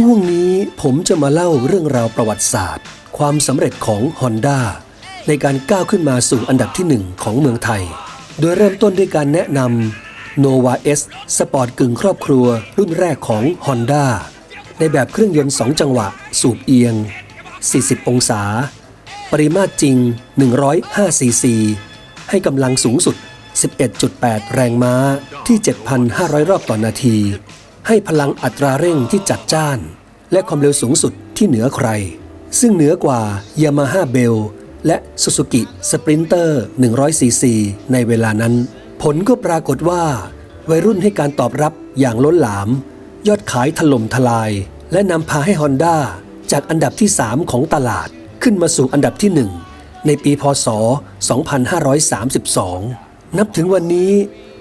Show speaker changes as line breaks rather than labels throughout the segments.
ช่วงนี้ผมจะมาเล่าเรื่องราวประวัติศาสตร์ ความสำเร็จของ Honda ในการก้าวขึ้นมาสู่อันดับที่หนึ่งของเมืองไทย โดยเริ่มต้นด้วยการแนะนำ Nova S สปอร์ตกึ่งครอบครัวรุ่นแรกของ Honda ในแบบเครื่องยนต์ 2 จังหวะ สูบเอียง 40 องศา ปริมาตรจริง 105ซีซี ให้กำลังสูงสุด 11.8 แรงม้าที่ 7,500 รอบต่อนนาที ให้พลังอัตราเร่งที่จัดจ้าน และความเร็วสูงสุดที่เหนือใคร ซึ่งเหนือกว่า Yamaha Bell และ Suzuki Sprinter 100ซีซีในเวลานั้น ผลก็ปรากฏว่า วัยรุ่นให้การตอบรับอย่างล้นหลาม ยอดขายถล่มทลาย และนำพาให้ Honda จากอันดับที่ 3 ของตลาดขึ้นมาสู่อันดับที่ 1 ในปีพศ 2532 นับถึงวันนี้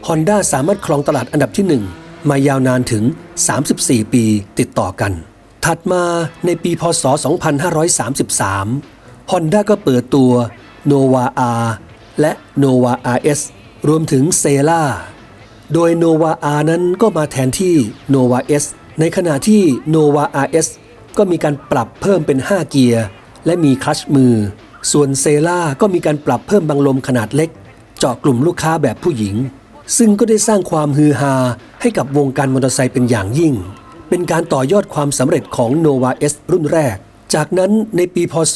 Honda สามารถครองตลาดอันดับที่ 1 มายาวนานถึง 34 ปีติดต่อกัน ถัดมาในปีพศ 2533 Honda ก็เปิดตัว Nova R และ Nova RS รวมถึง c e l a โดย Nova R นั้นก็มาแทนที่ Nova S ในขณะที่ Nova RS ก็มีการปรับเพิ่มเป็น 5 เกียร์ และมีคลัชมือ ส่วนเซล่าก็มีการปรับเพิ่มบังลมขนาดเล็ก เจาะกลุ่มลูกค้าแบบผู้หญิง ซึ่งก็ได้สร้างความฮือฮาให้กับวงการมอเตอร์ไซค์เป็นอย่างยิ่ง เป็นการต่อยอดความสำเร็จของ Nova S รุ่นแรก จากนั้นในปีพศ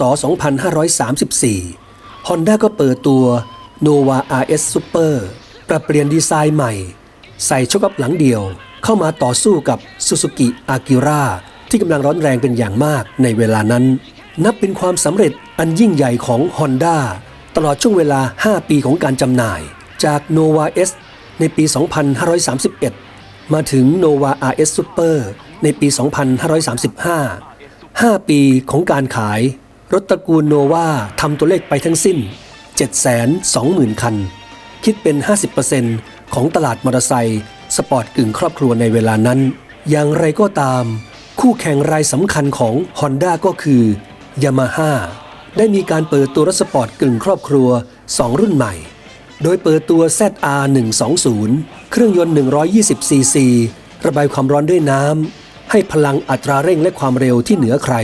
2534 Honda ก็เปิดตัว Nova RS Super ปรับเปลี่ยนดีไซน์ใหม่ ใส่ชกอัพหลังเดียว เข้ามาต่อสู้กับ Suzuki Akira ที่กำลังร้อนแรงเป็นอย่างมากในเวลานั้น นับเป็นความสำเร็จอันยิ่งใหญ่ของ Honda ตลอดช่วงเวลา 5 ปีของการจำหน่าย จาก Nova S ในปี 2531 มาถึง Nova RS Super ในปี 2535 5 ปีของการขาย รถตระกูลโนวาทำตัวเลขไปทั้งสิ้น 720,000 คัน คิดเป็น 50%ของตลาดมอเตอร์ไซค์สปอร์ตกึ่งครอบครัวในเวลานั้น อย่างไรก็ตาม คู่แข่งรายสำคัญของ Honda ก็คือ Yamaha ได้มีการเปิดตัวรถสปอร์ตกึ่งครอบครัว 2 รุ่นใหม่ โดยเปิดตัว ZR 120 เครื่องยนต์ 120 ซีซี ระบายความร้อนด้วยน้ำ ให้พลังอัตราเร่งและความเร็วที่เหนือใคร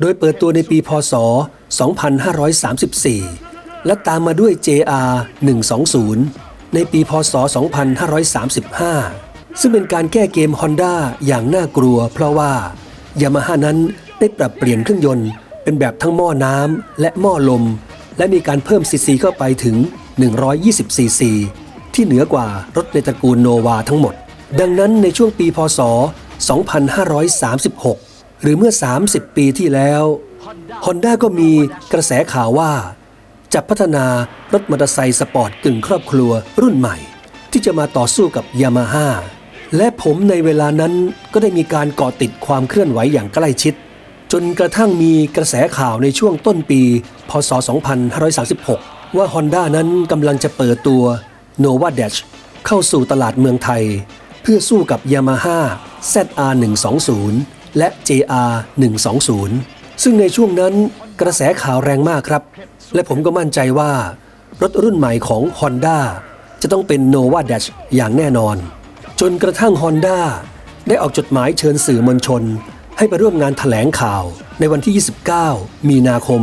โดยเปิดตัวในปีพศ 2534 และตามมาด้วย JR 120 ในปีพศ 2535 ซึ่งเป็นการแก้เกม Honda อย่างน่ากลัว เพราะว่า Yamaha นั้นได้ปรับเปลี่ยนเครื่องยนต์ เป็นแบบทั้งหม้อน้ำและหม้อลม และมีการเพิ่มซีซีเข้าไปถึง 120 ซีซี ที่เหนือกว่ารถในตระกูลโนวาทั้งหมด ดังนั้นในช่วงปีพศ 2536 หรือเมื่อ 30 ปีที่แล้ว Honda ก็มีกระแสข่าวว่า จะพัฒนารถมอเตอร์ไซค์สปอร์ตกึ่งครอบครัวรุ่นใหม่ ที่จะมาต่อสู้กับยามาฮ่าและผมในเวลานั้นก็ได้มีการเกาะติดความเคลื่อนไหวอย่างใกล้ชิด จนกระทั่งมีกระแสข่าวในช่วงต้นปี พศ 2536 ว่า Honda นั้นกำลังจะเปิดตัว Nova Dash เข้าสู่ตลาดเมืองไทย เพื่อสู้กับ Yamaha ZR 120และ JR 120ซึ่งในช่วงนั้นกระแสข่าวแรงมากครับ และผมก็มั่นใจว่า รถรุ่นใหม่ของ Honda จะต้องเป็น Nova Dash อย่างแน่นอน จนกระทั่ง Honda ได้ออกจดหมายเชิญสื่อมวลชน ให้ไปร่วมงานถแถลงข่าวในวันที่ 29 มีนาคม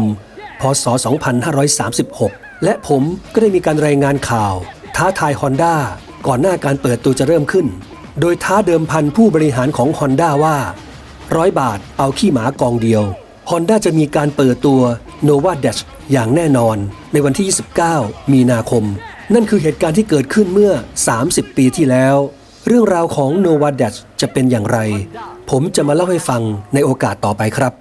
พศ 2536 และผมก็ได้มีการรายงานข่าว ท้าทาย Honda ก่อนหน้าการเปิดตัวจะเริ่มขึ้น โดยท้าเดิมพันผู้บริหารของ Honda ว่าร้อยบาทเอาขี้หมากองเดียว Honda จะมีการเปิดตัว Nova Dash อย่างแน่นอน ในวันที่ 29 มีนาคม นั่นคือเหตุการณ์ที่เกิดขึ้นเมื่อ 30 ปีที่แล้ว เรื่องราวของ Nova Dash จะเป็นอย่างไร ผมจะมาเล่าให้ฟังในโอกาสต่อไปครับ